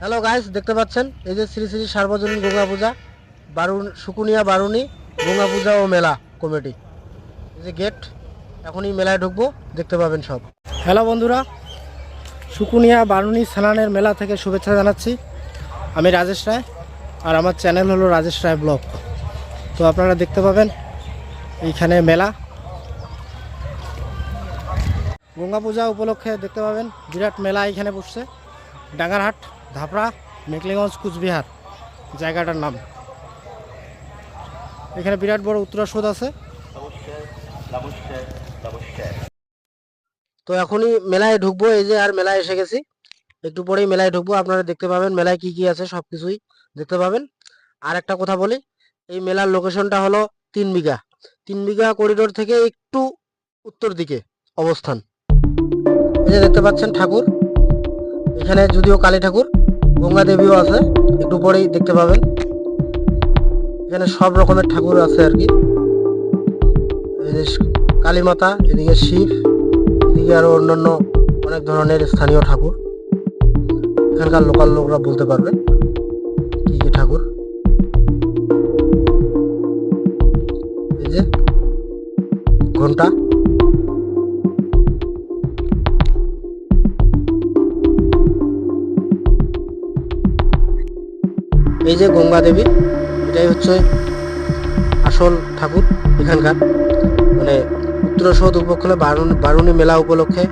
Hello guys দেখতে পাচ্ছেন? এই যে শ্রী শ্রী সার্বজনীন গঙ্গা পূজা বারুণ সুকুনিয়া বারুণী, গঙ্গা পূজা ও মেলা কমিটি। এই যে গেট এখনই মেলায় ঢুকবো, দেখতে পাবেন সব। হ্যালো বন্ধুরা। সুকুনিয়া বারুণী স্নানের মেলা থেকে শুভেচ্ছা জানাচ্ছি। আমি রাজেশ রায়, আর আমার চ্যানেল হলো রাজেশ রায় ব্লগ। তো আপনারা দেখতে পাবেন এইখানে মেলা। গঙ্গা পূজা উপলক্ষে দেখতে পাবেন, বিরাট মেলা এখানে বসছে ডাঙ্গারহাট ধাপড়া মেকলিগঞ্জ কুচবিহার, জায়গাটার নাম। এখানে বিরাট বড় উত্তরাসোধ আছে। তো এখনই মেলায় ঢুকবো, এই যে আর মেলায় এসে গেছি। একটু পরেই মেলায় ঢুকবো, আপনারা দেখতে পাবেন মেলায় কি কি আছে সব কিছুই দেখতে পাবেন। আর একটা কথা বলি, এই মেলার লোকেশনটা হলো তিন বিঘা। তিন বিঘা করিডোর থেকে একটু উত্তর দিকে অবস্থান। এই যে দেখতে পাচ্ছেন ঠাকুর। এখানে যদিও কালী ঠাকুর গঙ্গা দেবীও আছে, একটু পরেই দেখতে পাবেন। এখানে সব রকমের ঠাকুর আছে আর কি। কালী মাতা, এদিকে শিব, এদিকে আরও অন্যান্য অনেক ধরনের স্থানীয় ঠাকুর। এখানকার লোকাল লোকরা বলতে পারবে কি কি ঠাকুর। এই যে ঘণ্টা। এই যে গঙ্গা দেবী, এটাই হচ্ছে আসল ঠাকুর এখানকার। মানে উত্তরসৌদ উপলক্ষে বারুণ বারুণী মেলা উপলক্ষে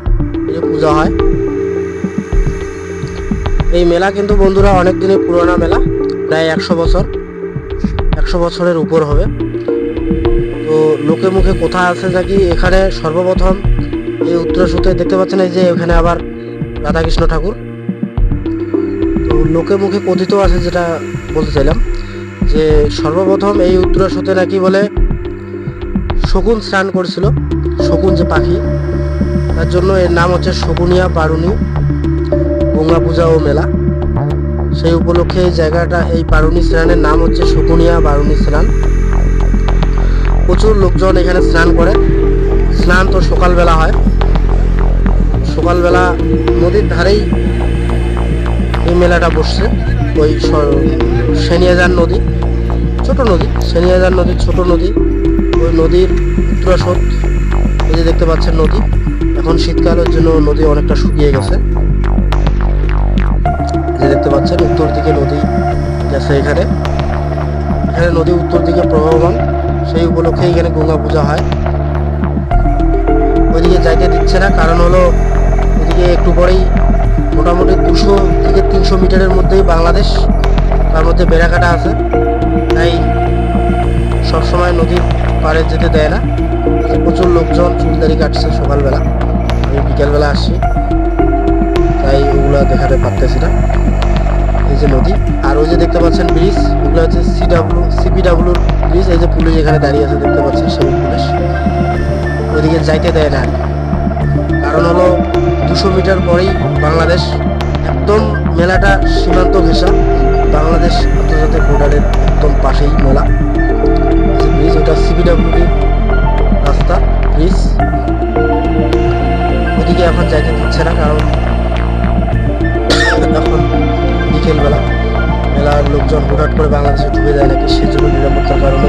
এই পূজা হয়। এই মেলা কিন্তু বন্ধুরা অনেক দিনের পুরোনো মেলা, প্রায় একশো বছর। একশো বছরের উপর হবে। তো লোকে মুখে কথা আছে নাকি এখানে সর্বপ্রথম এই উত্তরসূতে দেখতে পাচ্ছেন এই যে এখানে আবার রাধাকৃষ্ণ ঠাকুর। তো লোকে মুখে কথিত আছে যেটা বলতে চাইলাম যে সর্বপ্রথম এই উত্তরাসতে নাকি বলে শকুন স্নান করেছিল। শকুন যে পাখি, তার জন্য এর নাম হচ্ছে শকুনিয়া পারুনি, গঙ্গা পূজা ও মেলা। সেই উপলক্ষে এই জায়গাটা, এই পারুনি স্নানের নাম হচ্ছে শকুনিয়া বারুনি স্নান। প্রচুর লোকজন এখানে স্নান করে। স্নান তো সকালবেলা হয়। সকালবেলা নদীর ধারেই এই মেলাটা বসছে, ওই সেনিয়াজার নদী, ছোট নদী সেনিয়াজার নদীর ছোট নদী, ওই নদীর উত্তরাসত, এই যে দেখতে পাচ্ছেন নদী, এখন শীতকালের জন্য নদী অনেকটা শুকিয়ে গেছে। যে দেখতে পাচ্ছেন উত্তর দিকে নদী গেছে এখানে। এখানে নদী উত্তর দিকে প্রবাহমান, সেই উপলক্ষে এখানে গঙ্গা পূজা হয়। ওইদিকে যাইতে দিচ্ছে না, কারণ হলো ওইদিকে একটু পরেই মোটামুটি দুশো থেকে তিনশো মিটারের মধ্যেই বাংলাদেশ, তার মধ্যে বেড়াকাটা আছে। তাই সবসময় নদীর পাড়ে যেতে দেয় না। প্রচুর লোকজন চুলদারি কাটছে সকালবেলা। আমি বিকেলবেলা আসছি। তাই ওগুলো দেখাতে পারতেছি না। এই যে নদী, আর ওই যে দেখতে পাচ্ছেন ব্রিজ, ওগুলো হচ্ছে সিডাব্লিউ সিপিডাব্লিউর ব্রিজ, এই যে পুলিশ এখানে দাঁড়িয়ে আছে, দেখতে পাচ্ছেন সেই পুলিশ। ওইদিকে যাইতে দেয় না কারণ হলো দুশো মিটার পরেই বাংলাদেশ একদম মেলাটা সীমান্ত ঘেঁষা। বাংলাদেশ আন্তর্জাতিক বর্ডারের একদম পাশেই মেলা। যে ব্রিজ ওটা সিবিডাব্লিউডি রাস্তা ব্রিজ ওদিকে এখন যাইতে দিচ্ছে না কারণ এখন বিকেলবেলা মেলার লোকজন হুটহাট করে বাংলাদেশে ঢুকে যায় নাকি, সেজন্য নিরাপত্তার কারণেই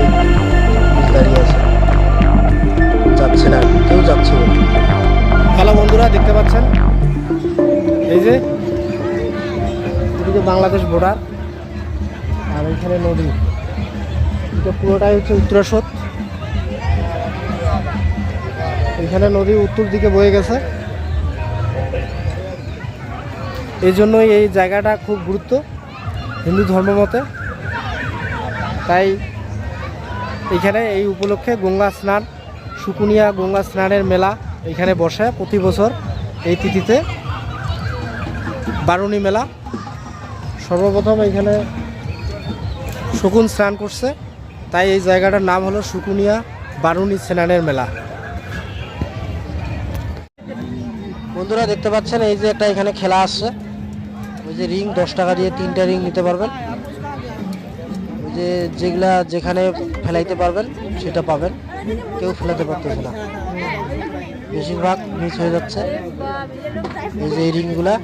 বাংলাদেশ বর্ডার আর এখানে নদী। এটা পুরোটাই হচ্ছে উত্তরাসত। এখানে নদী উত্তর দিকে বয়ে গেছে। এই জন্যই এই জায়গাটা খুব গুরুত্ব হিন্দু ধর্ম মতে। তাই এখানে এই উপলক্ষে গঙ্গা স্নান সুকুনিয়া গঙ্গা স্নানের মেলা এখানে বসে প্রতি বছর এই তিথিতে। বারুণী মেলা। সর্বপ্রথম এখানে শকুন স্নান করছে। তাই এই জায়গাটার নাম হলো সুকুনিয়া বারুণী স্নানের মেলা। বন্ধুরা, দেখতে পাচ্ছেন এই যে একটা এখানে খেলা আসছে। ওই যে রিং, দশ টাকা দিয়ে তিনটা রিং নিতে পারবেন। ওই যে যেগুলা যেখানে ফেলাইতে পারবেন, সেটা পাবেন। কেউ ফেলাতে পারতেছে না। বেশিরভাগ মিস হয়ে যাচ্ছে। এই যে এই রিংগুলা।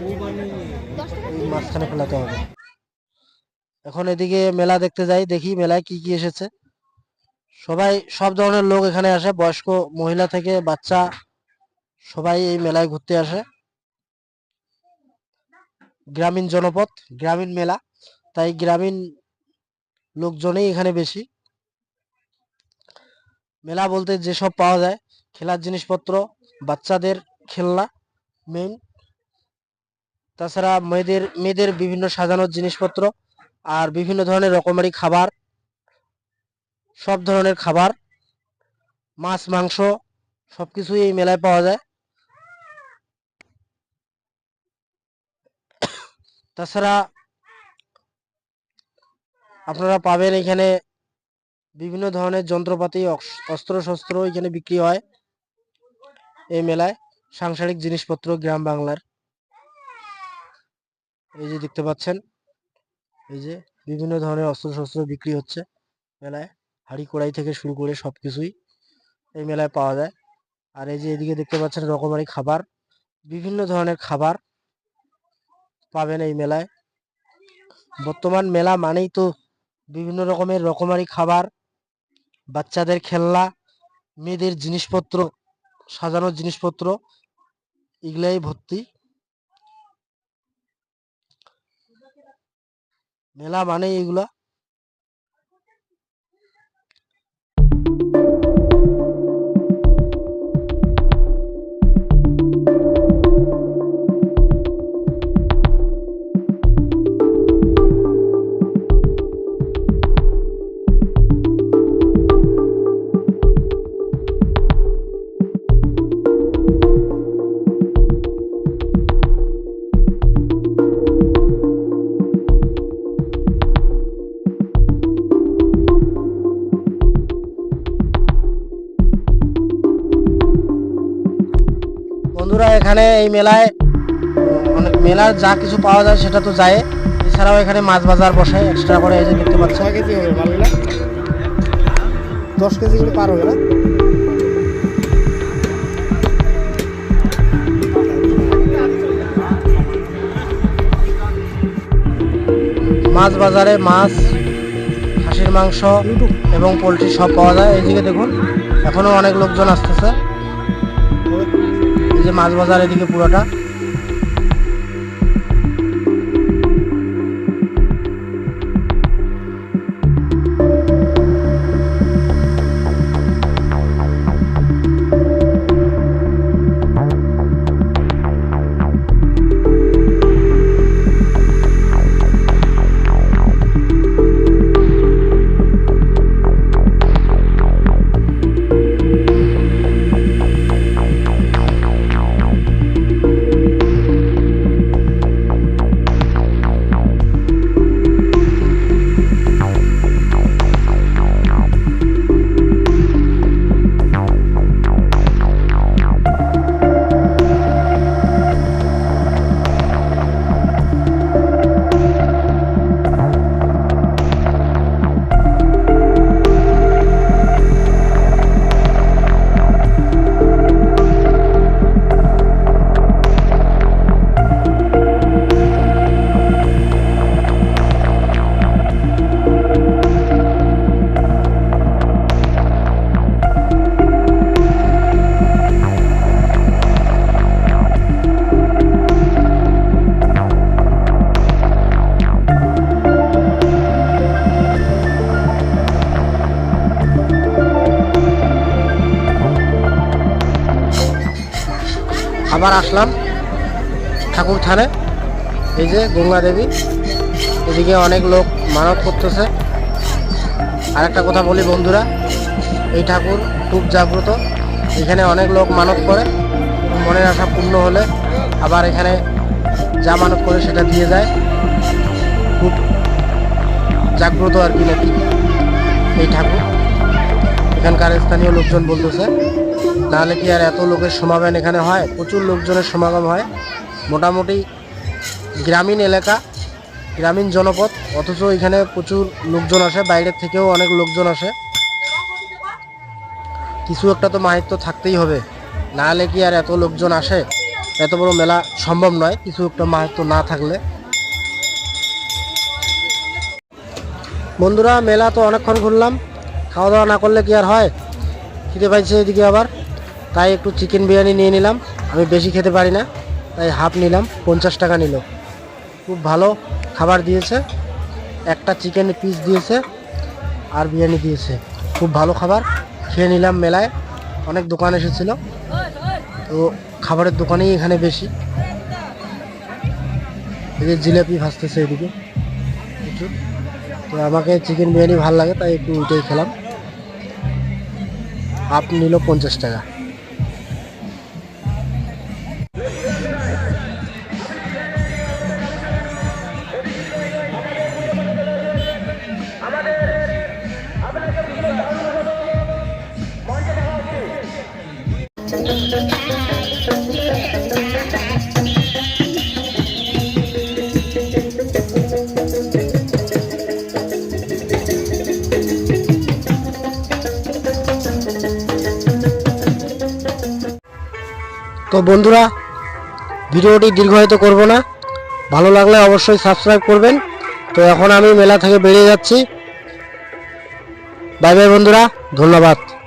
মাঝখানে ফেলাতে হবে। এখন এদিকে মেলা দেখতে যাই, দেখি মেলায় কি কি এসেছে। সবাই, সব ধরনের লোক এখানে আসে, বয়স্ক মহিলা থেকে বাচ্চা, সবাই এই মেলায় ঘুরতে আসে। গ্রামীণ জনপদ, গ্রামীণ মেলা, তাই গ্রামীণ লোকজনই এখানে বেশি। মেলা বলতে যেসব পাওয়া যায়, খেলার জিনিসপত্র, বাচ্চাদের খেলনা মেইন তাছাড়া মেয়েদের মেয়েদের বিভিন্ন সাজানোর জিনিসপত্র আর বিভিন্ন ধরনের রকমারি খাবার, সব ধরনের খাবার, মাছ, মাংস সব কিছুই এই মেলায় পাওয়া যায়। তাছাড়া আপনারা পাবেন এখানে বিভিন্ন ধরনের যন্ত্রপাতি অস্ত্র শস্ত্র এখানে বিক্রি হয় এই মেলায়। সাংসারিক জিনিসপত্র, গ্রাম বাংলার। এই যে দেখতে পাচ্ছেন, এই যে বিভিন্ন ধরনের অস্ত্র শস্ত্র বিক্রি হচ্ছে। মেলায় হাঁড়ি কড়াই থেকে শুরু করে সব কিছুই এই মেলায় পাওয়া যায়। আর এই যে এদিকে দেখতে পাচ্ছেন রকমারি খাবার, বিভিন্ন ধরনের খাবার পাবেন এই মেলায়। বর্তমান মেলা মানেই তো বিভিন্ন রকমের রকমারি খাবার, বাচ্চাদের খেলনা, মেয়েদের জিনিসপত্র, সাজানোর জিনিসপত্র, এগুলাই ভর্তি। মেলা মানে এগুলা বন্ধুরা এখানে এই মেলায় অনেক মেলার যা কিছু পাওয়া যায় সেটা তো যায়। এছাড়াও এখানে মাছ বাজার বসে এক্সট্রা করে এই যে দেখতে পাচ্ছেন। কেজি হবে মালগুলা দশ কেজি করে পার হবে না? মাছ বাজারে মাছ খাসির মাংস এবং পোলট্রি সব পাওয়া যায়। এইদিকে দেখুন এখনও অনেক লোকজন আসতেছে। যে মাছ বাজার এদিকে পুরোটা। আবার আসলাম ঠাকুর থানে। এই যে গঙ্গা দেবী। এদিকে অনেক লোক মানত করতেছে। আর একটা কথা বলি বন্ধুরা, এই ঠাকুর খুব জাগ্রত। এখানে অনেক লোক মানত করে, মনের আশা পূর্ণ হলে আবার এখানে যা মানত করে সেটা দিয়ে যায়। খুব জাগ্রত আর কি নাকি এই ঠাকুর। এখানকার স্থানীয় লোকজন বলতেছে নাহলে কি আর এত লোকের সমাগম এখানে হয়? প্রচুর লোকজনের সমাগম হয়। মোটামুটি গ্রামীণ এলাকা, গ্রামীণ জনপদ, অথচ এখানে প্রচুর লোকজন আসে, বাইরের থেকেও অনেক লোকজন আসে। কিছু একটা তো মাহিত্য থাকতেই হবে। নাহলে কি আর এত লোকজন আসে? এত বড় মেলা সম্ভব নয়, কিছু একটা মাহাত্ম না থাকলে। বন্ধুরা, মেলা তো অনেকক্ষণ ঘুরলাম। খাওয়া দাওয়া না করলে কি আর হয়? খিদে পাইছে এদিকে আবার। তাই একটু চিকেন বিরিয়ানি নিয়ে নিলাম। আমি বেশি খেতে পারি না। তাই হাফ নিলাম, পঞ্চাশ টাকা নিল। খুব ভালো খাবার দিয়েছে। একটা চিকেন পিস দিয়েছে আর বিরিয়ানি দিয়েছে। খুব ভালো খাবার। খেয়ে নিলাম মেলায়। অনেক দোকান এসেছিল। তো খাবারের দোকানেই এখানে বেশি। যে জিলাপি ভাসতেছে এদিকে। তো আমাকে চিকেন বিরিয়ানি ভালো লাগে, তাই একটু ওইটাই খেলাম। হাফ নিল পঞ্চাশ টাকা তো বন্ধুরা, ভিডিওটি দীর্ঘায়িত করব না। ভালো লাগলে অবশ্যই সাবস্ক্রাইব করবেন। তো এখন আমি মেলা থেকে বেরিয়ে যাচ্ছি। বাই বাই বন্ধুরা, ধন্যবাদ।